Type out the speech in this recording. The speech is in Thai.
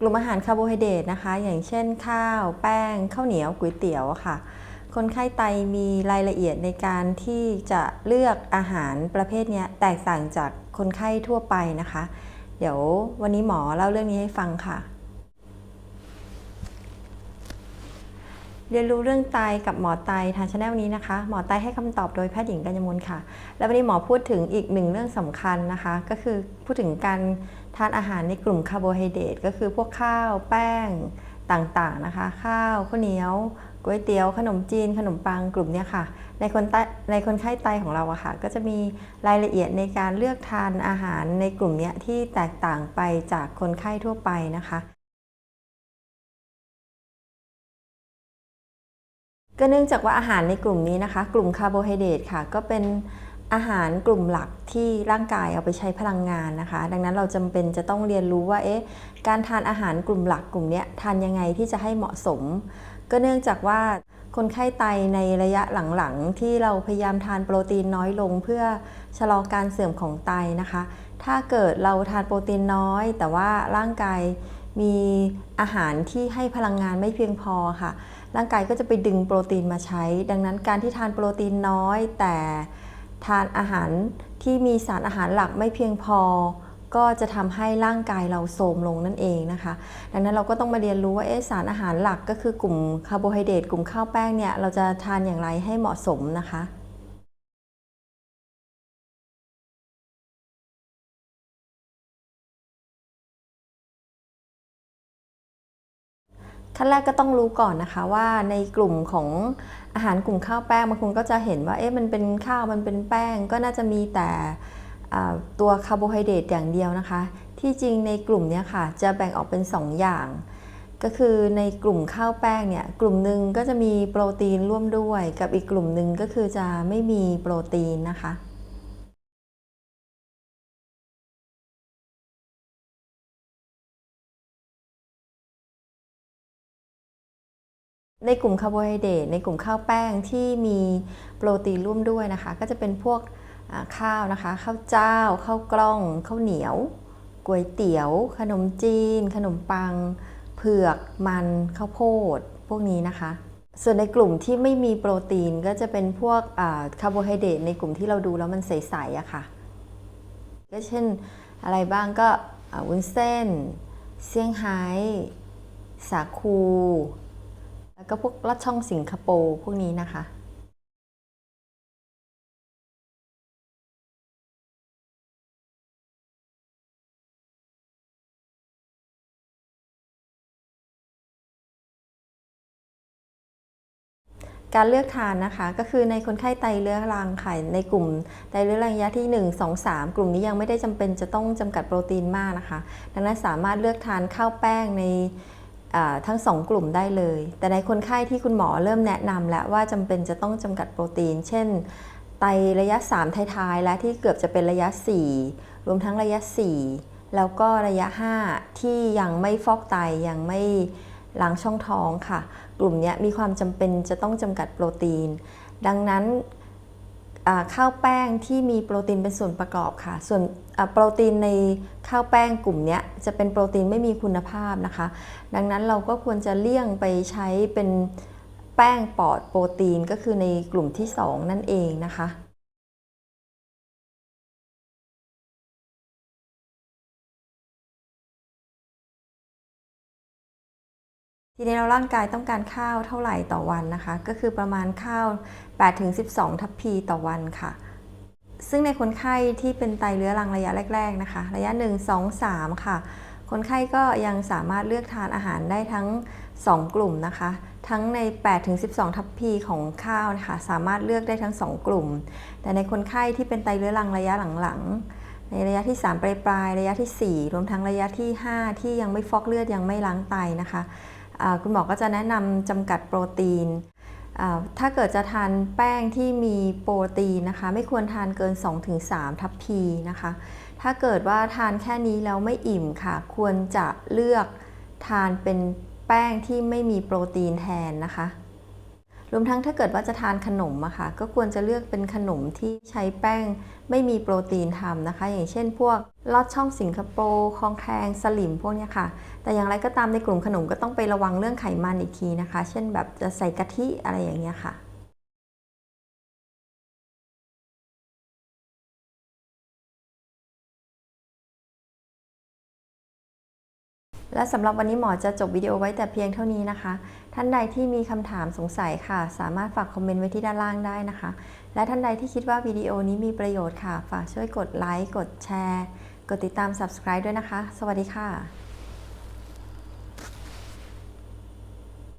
กลุ่มอาหารคาร์โบไฮเดรตนะคะ อย่างเช่นข้าว แป้ง ข้าวเหนียวก๋วยเตี๋ยวค่ะ คนไข้ไตมีรายละเอียดในการที่จะเลือกอาหารประเภทนี้แตกต่างจากคนไข้ทั่วไปนะคะ เดี๋ยววันนี้หมอเล่าเรื่องนี้ให้ฟังค่ะ เรียนรู้เรื่องไตกับหมอไตทางช anel นี้นะคะ หมอไตให้คำตอบโดยแพทย์หญิงกัญญมลค่ะ แล้ววันนี้หมอพูดถึงอีกหนึ่งเรื่องสำคัญนะคะ ก็คือพูดถึงการ ทานอาหารในกลุ่มคาร์โบไฮเดรตก็คือพวกข้าวแป้งต่างๆนะคะ ข้าวข้าวเหนียวก๋วยเตี๋ยวขนมจีน ขนมปังกลุ่มนี้ค่ะ ในคนไตในคนไข้ไตของเราอะค่ะ ก็จะมีรายละเอียดในการเลือกทานอาหารในกลุ่มนี้ที่แตกต่างไปจากคนไข้ทั่วไปนะคะก็เนื่องจากว่าอาหารในกลุ่มนี้นะคะ กลุ่มคาร์โบไฮเดรตค่ะ ก็เป็น อาหารกลุ่มหลักที่ร่างกายเอาไปใช้พลังงานนะคะ ดังนั้นเราจำเป็นจะต้องเรียนรู้ว่าเอ๊ะการทานอาหารกลุ่มหลักกลุ่มนี้ทานยังไงที่จะให้เหมาะสม ก็เนื่องจากว่าคนไข้ไตในระยะหลังๆ ที่เราพยายามทานโปรตีนน้อยลง เพื่อชะลอการเสื่อมของไตนะคะ ถ้าเกิดเราทานโปรตีนน้อย แต่ว่าร่างกายมีอาหารที่ให้พลังงานไม่เพียงพอค่ะ ร่างกายก็จะไปดึงโปรตีนมาใช้ ดังนั้นการที่ทานโปรตีนน้อยแต่ ทานอาหารที่มีสารอาหารหลักไม่เพียงพอ ก็จะทำให้ร่างกายเราโทรมลงนั่นเองนะคะ ดังนั้นเราก็ต้องมาเรียนรู้ว่าสารอาหารหลักก็คือกลุ่มคาร์โบไฮเดรตกลุ่มข้าวแป้งเนี่ยเราจะทานอย่างไรให้เหมาะสมนะคะ ขั้นแรกก็ต้องรู้ก่อนนะคะว่าในกลุ่มของอาหารกลุ่มข้าวแป้งบางคนก็จะเห็นว่าเอ๊ะมันเป็นข้าวมันเป็นแป้ง ก็น่าจะมีแต่ตัวคาร์โบไฮเดรตอย่างเดียวนะคะ ที่จริงในกลุ่มนี้ค่ะจะแบ่งออกเป็น 2 อย่าง ก็คือในกลุ่มข้าวแป้งเนี่ยกลุ่มหนึ่งก็จะมีโปรตีนร่วมด้วย กับอีกกลุ่มหนึ่งก็คือจะไม่มีโปรตีนนะคะ ในกลุ่มคาร์โบไฮเดรตในกลุ่มข้าวแป้งที่มีโปรตีนร่วมด้วยนะคะ ก็จะเป็นพวกข้าวนะคะ ข้าวเจ้า ข้าวกล้อง ข้าวเหนียวก๋วยเตี๋ยว ขนมจีน ขนมปัง เผือก มัน ข้าวโพด พวกนี้นะคะ ส่วนในกลุ่มที่ไม่มีโปรตีนก็จะเป็นพวกคาร์โบไฮเดรตในกลุ่มที่เราดูแล้วมันใสๆอะค่ะ ก็เช่นอะไรบ้างก็วุ้นเส้น เซี่ยงไฮ้ สาคู แล้วก็พวกลอดช่องสิงคโปร์พวกนี้นะคะการเลือกทานนะคะก็คือในคนไข้ไตเรื้อรังค่ในกลุ่มไตเรื้อรังระยะที่ 1 2 3 กลุ่มนี้ยังไม่ได้จำเป็นจะต้องจำกัดโปรตีนมากนะคะ ดังนั้นสามารถเลือกทานข้าวแป้งใน ทั้ง2กลุ่มได้เลย แต่ในคนไข้ที่คุณหมอเริ่มแนะนำแล้วว่าจำเป็นจะต้องจำกัดโปรตีน เช่น ไตระยะ 3 ท้ายๆ และที่เกือบจะเป็นระยะ 4 รวมทั้งระยะ 4 แล้วก็ระยะ 5 ที่ยังไม่ฟอกไตยังไม่ล้างช่องท้องค่ะ กลุ่มนี้มีความจำเป็นจะต้องจำกัดโปรตีน ดังนั้น ข้าวแป้งที่มีโปรตีนเป็นส่วนประกอบค่ะ ส่วนโปรตีนในข้าวแป้งกลุ่มนี้จะเป็นโปรตีนไม่มีคุณภาพนะคะ ดังนั้นเราก็ควรจะเลี่ยงไปใช้เป็นแป้งปอดโปรตีนก็คือในกลุ่มที่ 2 นั่นเองนะคะ ทีนี้เราร่างกายต้องการข้าวเท่าไหร่ต่อวันนะคะ ก็คือประมาณข้าว 8-12 ทัพพีต่อวันค่ะ ซึ่งในคนไข้ที่เป็นไตเรื้อรังระยะแรก ๆนะคะ ระยะ 1 2 3 ค่ะ คนไข้ก็ยังสามารถเลือกทานอาหารได้ทั้ง 2 กลุ่มนะคะ ทั้งใน 8-12 ทัพพีของข้าวนะคะ สามารถเลือกได้ทั้ง 2 กลุ่ม แต่ในคนไข้ที่เป็นไตเรื้อรังระยะหลังๆ ในระยะที่ 3 ปลายๆระยะที่ 4 รวมทั้งระยะที่ 5 ที่ยังไม่ฟอกเลือดยังไม่ล้างไตนะคะ คุณหมอก็จะแนะนำจำกัดโปรตีน ถ้าเกิดจะทานแป้งที่มีโปรตีนนะคะ ไม่ควรทานเกิน 2-3 ทัพพีนะคะ ถ้าเกิดว่าทานแค่นี้แล้วไม่อิ่มค่ะ ควรจะเลือกทานเป็นแป้งที่ไม่มีโปรตีนแทนนะคะ รวมทั้งถ้าเกิดว่าจะทานขนมอะค่ะก็ควรจะเลือกเป็นขนมที่ใช้แป้งไม่มีโปรตีนทำนะคะ อย่างเช่น พวกลอดช่องสิงคโปร์คองแคงสลิมพวกนี้ค่ะ แต่อย่างไรก็ตามในกลุ่มขนมก็ต้องไประวังเรื่องไขมันอีกทีนะคะ เช่นแบบจะใส่กะทิอะไรอย่างเงี้ยค่ะ และสำหรับวันนี้หมอจะจบวิดีโอไว้แต่เพียงเท่านี้นะคะ ท่านใดที่มีคำถามสงสัยค่ะ สามารถฝากคอมเมนต์ไว้ที่ด้านล่างได้นะคะ และท่านใดที่คิดว่าวิดีโอนี้มีประโยชน์ค่ะ ฝากช่วยกดไลค์ กดแชร์ กดติดตาม subscribe ด้วยนะคะ สวัสดีค่ะ